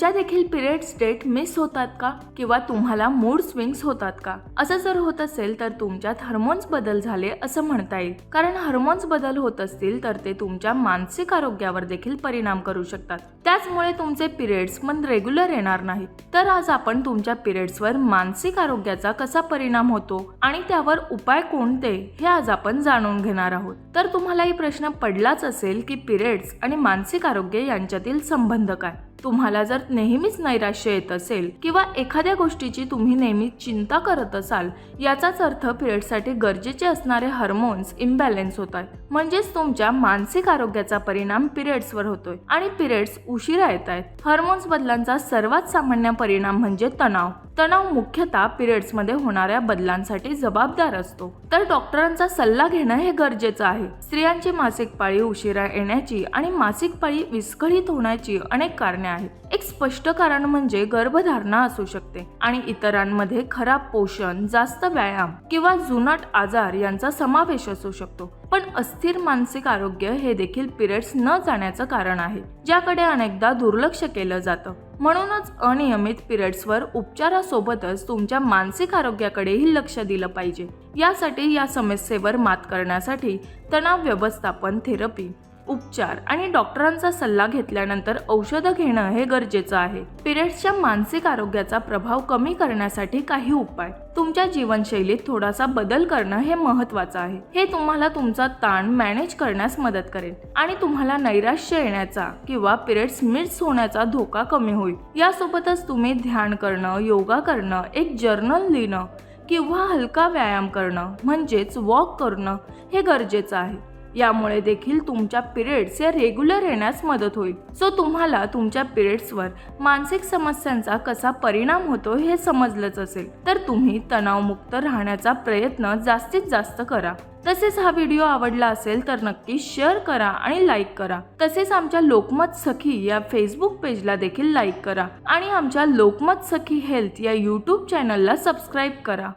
तुमच्या देखील periods date miss होतात का? किंवा तुम्हाला मूड स्विंग्स होतात का? असं जर होत असेल तर तुमच्यात हार्मोन्स बदल झाले असं म्हणता येईल. कारण हार्मोन्स बदल होत असतील तर ते तुमच्या मानसिक आरोग्यावर देखील परिणाम करू शकतात. त्याचमुळे तुमचे पिरियड्स मन रेग्युलर येणार नाहीत. तर आज आपण तुमच्या पिरियड्सवर मानसिक आरोग्याचा कसा परिणाम होतो आणि त्यावर उपाय कोणते हे आज आपण जाणून घेणार आहोत. तर तुम्हालाही प्रश्न पडलाच असेल की पिरियड्स आणि मानसिक आरोग्य यांच्यातील संबंध काय? तुम्हाला जर नेहमीच नैराश्य येत असेल किंवा एखाद्या गोष्टीची तुम्ही नेहमी चिंता करत असाल याचाच अर्थ पिरियडसाठी गरजेचे असणारे हार्मोन्स इम्बॅलेन्स होत आहेत म्हणजेच तुमच्या मानसिक आरोग्याचा परिणाम पिरियड्सवर होतोय आणि पिरियड्स उशिरा येत आहेत हार्मोन्स बदलांचा सर्वात सामान्य परिणाम म्हणजे तणाव. तणाव मुख्यतः पिरियड्समध्ये होणाऱ्या बदलांसाठी जबाबदार असतो. तर डॉक्टरांचा सल्ला घेणं हे गरजेचं आहे. स्त्रियांची मासिक पाळी उशिरा येण्याची आणि मासिक पाळी विस्कळीत होण्याची अनेक कारणे आहेत. एक स्पष्ट कारण म्हणजे गर्भधारणा असू शकते आणि इतरांमध्ये खराब पोषण जास्त व्यायाम किंवा जुनाट आजार यांचा समावेश असू शकतो. पण अस्थिर मानसिक आरोग्य हे देखील पिरियड्स न जाण्याचं कारण आहे ज्याकडे अनेकदा दुर्लक्ष केलं जातं. म्हणूनच अनियमित पिरियड्सवर उपचारासोबतच तुमच्या मानसिक आरोग्याकडेही लक्ष दिलं पाहिजे. यासाठी या समस्येवर मात करण्यासाठी तणाव व्यवस्थापन थेरपी उपचार आणि डॉक्टरांचा सल्ला घेतल्यानंतर औषधं घेणं हे गरजेचं आहे. पिरियड्सच्या मानसिक आरोग्याचा प्रभाव कमी करण्यासाठी काही उपाय. तुमच्या जीवनशैलीत थोडासा बदल करणं हे महत्वाचं आहे. हे तुम्हाला तुमचा ताण मॅनेज करण्यास मदत करेल आणि तुम्हाला नैराश्य येण्याचा किंवा पिरियड्स मिस होण्याचा धोका कमी होईल. यासोबतच तुम्ही ध्यान करणं योगा करणं एक जर्नल लिहिणं किंवा हलका व्यायाम करणं म्हणजेच वॉक करणं हे गरजेचं आहे. यामुळे देखील तुमच्या पिरियड्स या रेग्युलर येण्यास मदत होईल. सो तुम्हाला तुमच्या पिरियड्सवर मानसिक समस्यांचा कसा परिणाम होतो हे समजलंच असेल. तर तुम्ही तणावमुक्त राहण्याचा प्रयत्न जास्तीत जास्त करा. तसेच हा व्हिडिओ आवडला असेल तर नक्की शेअर करा आणि लाईक करा. तसेच आमच्या लोकमत सखी या फेसबुक पेजला देखील लाईक करा. आणि आमच्या लोकमत सखी हेल्थ या यूट्यूब चॅनलला सबस्क्राईब करा.